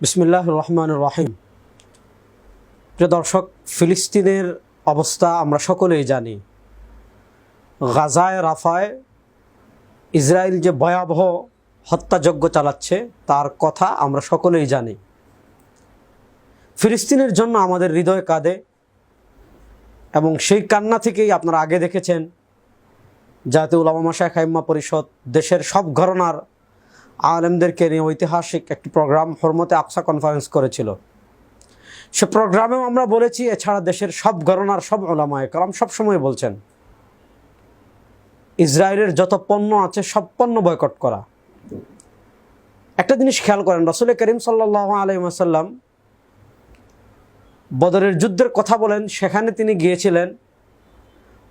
বিসমিল্লাহ রহমান রাহিম। প্রিয় দর্শক, ফিলিস্তিনের অবস্থা আমরা সকলেই জানি। গাজায়, রাফায় ইসরায়েল যে ভয়াবহ হত্যাযজ্ঞ চালাচ্ছে, তার কথা আমরা সকলেই জানি। ফিলিস্তিনের জন্য আমাদের হৃদয় কাঁদে এবং সেই কান্না থেকেই আপনারা আগে দেখেছেন, জাতীয় উলামা শাহ খাইম্মা পরিষদ, দেশের সব ঘটনার আলেমদেরকে নিয়ে ঐতিহাসিক একটি প্রোগ্রাম হরমতে আকসা কনফারেন্স করেছিল। সে প্রোগ্রামেও আমরা বলেছি, এছাড়া দেশের সব গণনার সব ওলামায় কালাম সবসময় বলছেন, ইসরায়েলের যত পণ্য আছে সব পণ্য বয়কট করা। একটা জিনিস খেয়াল করেন, রসুল করিম সাল্লাহ আলহিমাসাল্লাম বদরের যুদ্ধের কথা বলেন, সেখানে তিনি গিয়েছিলেন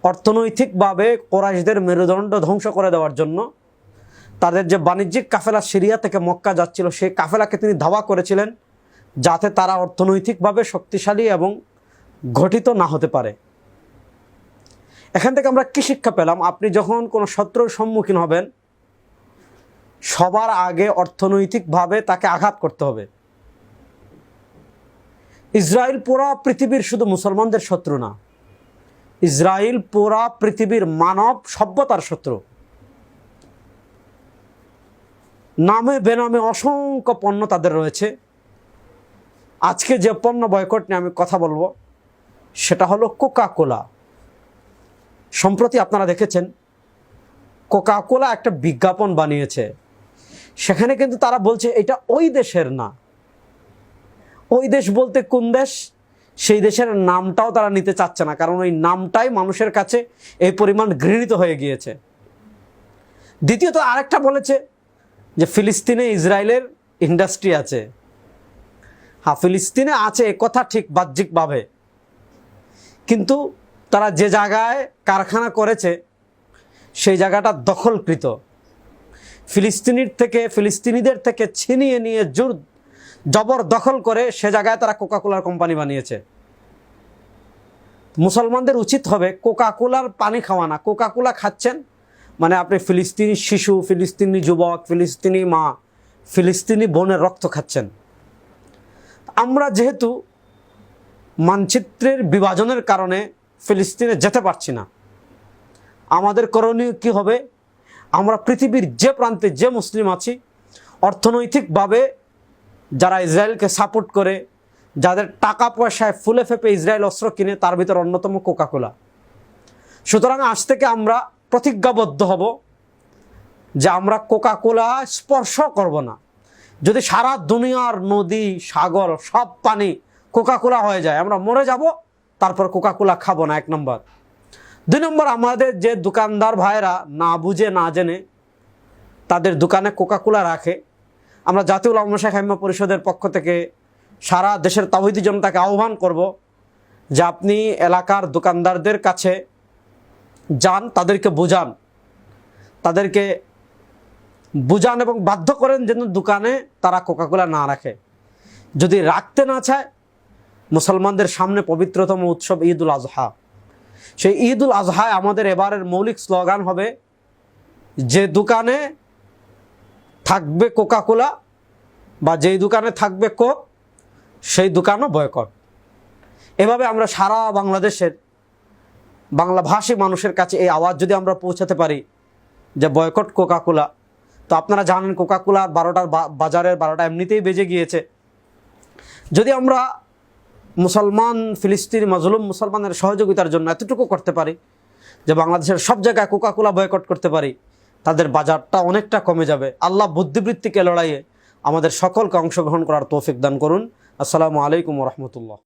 অর্থনৈতিকভাবে কোরাইশদের মেরুদণ্ড ধ্বংস করে দেওয়ার জন্য। তাদের যে বাণিজ্যিক কাফেলা সিরিয়া থেকে মক্কা যাচ্ছিল, সেই কাফেলাকে তিনি ধাওয়া করেছিলেন যাতে তারা অর্থনৈতিকভাবে শক্তিশালী এবং ঘটিত না হতে পারে। এখান থেকে আমরা কী শিক্ষা পেলাম? আপনি যখন কোনো শত্রুর সম্মুখীন হবেন, সবার আগে অর্থনৈতিকভাবে তাকে আঘাত করতে হবে। ইসরায়েল পুরা পৃথিবীর শুধু মুসলমানদের শত্রু না ইসরায়েল পুরা পৃথিবীর মানব সভ্যতার শত্রু। নামে বেনামে অসংখ্য পণ্য তাদের রয়েছে। আজকে যে পণ্য বয়কট নিয়ে আমি কথা বলব, সেটা হলো কোকা কোলা সম্প্রতি আপনারা দেখেছেন কোকা কোলা একটা বিজ্ঞাপন বানিয়েছে। সেখানে কিন্তু তারা বলছে, এটা ওই দেশের না। ওই দেশ বলতে কোন দেশ? সেই দেশের নামটাও তারা নিতে চাচ্ছে না। কারণ ওই নামটাই মানুষের কাছে এই পরিমাণ ঘৃণিত হয়ে গিয়েছে। দ্বিতীয়ত আরেকটা বলেছে যে ফিলিস্তিনে ইসরায়েলের ইন্ডাস্ট্রি আছে। হ্যাঁ ফিলিস্তিনে আছে কথা ঠিক বাহ্যিকভাবে। কিন্তু তারা যে জায়গায় কারখানা করেছে, সেই জায়গাটা দখলকৃত। ফিলিস্তিনির থেকে, ফিলিস্তিনিদের থেকে ছিনিয়ে নিয়ে জোর জবর দখল করে সে জায়গায় তারা কোকাকোলার কোম্পানি বানিয়েছে। মুসলমানদের উচিত হবে কোকাকোলার পানি খাওয়া না কোকাকোলা খাচ্ছেন মানে আপনি ফিলিস্তিনি শিশু, ফিলিস্তিনি যুবক, ফিলিস্তিনি মা, ফিলিস্তিনি বোনের রক্ত খাচ্ছেন। আমরা যেহেতু মানচিত্রের বিভাজনের কারণে ফিলিস্তিনে যেতে পারছি না, আমাদের করণীয় কী হবে? আমরা পৃথিবীর যে প্রান্তে যে মুসলিম আছি, অর্থনৈতিকভাবে যারা ইসরায়েলকে সাপোর্ট করে, যাদের টাকা পয়সায় ফুলে ফেপে ইসরায়েল অস্ত্র কিনে, তার ভিতর অন্যতম কোকাকোলা সুতরাং আজ থেকে আমরা প্রতিজ্ঞাবদ্ধ হব যে আমরা কোকাকোলা স্পর্শ করব না। যদি সারা দুনিয়ার নদী, সাগর, সব পানি কোকাকোলা হয়ে যায়, আমরা মরে যাব, তারপর কোকাকোলা খাব না, এক নম্বর। দুই নম্বর, আমাদের যে দোকানদার ভাইরা না বুঝে, না জেনে, তাদের দোকানে কোকাকোলা রাখে। আমরা জাতীয় উলামা শেখ হাইমা পরিষদের পক্ষ থেকে সারা দেশের তাহিদি জনতাকে আহ্বান করব যে আপনি এলাকার দোকানদারদের কাছে যান, তাদেরকে বোঝান। তাদেরকে বুঝান এবং বাধ্য করেন যেন দোকানে তারা কোকাকোলা না রাখে। যদি রাখতে না চায়, মুসলমানদের সামনে পবিত্রতম উৎসব ঈদ উল আজহা। সেই ঈদ উল আজহায় আমাদের এবারের মৌলিক স্লোগান হবে, যে দোকানে থাকবে কোকাকোলা বা যেই দোকানে থাকবে কোক সেই দোকানও বয়কট এভাবে আমরা সারা বাংলাদেশের বাংলাভাষী মানুষের কাছে এই আওয়াজ যদি আমরা পৌঁছাতে পারি যে বয়কট কোকাকোলা, তো আপনারা জানেন কোকাকোলা বারোটার বাজারের বারোটা এমনিতেই বেজে গিয়েছে। যদি আমরা মুসলমান, ফিলিস্তিনি, মজলুম মুসলমানের সহযোগিতার জন্য এতটুকু করতে পারি যে বাংলাদেশের সব জায়গায় কোকাকোলা বয়কট করতে পারি, তাদের বাজারটা অনেকটা কমে যাবে। আল্লাহ বুদ্ধিবৃত্তিকে লড়াইয়ে আমাদের সকলকে অংশগ্রহণ করার তৌফিক দান করুন। আসসালামু আলাইকুম রহমতুল্লাহ।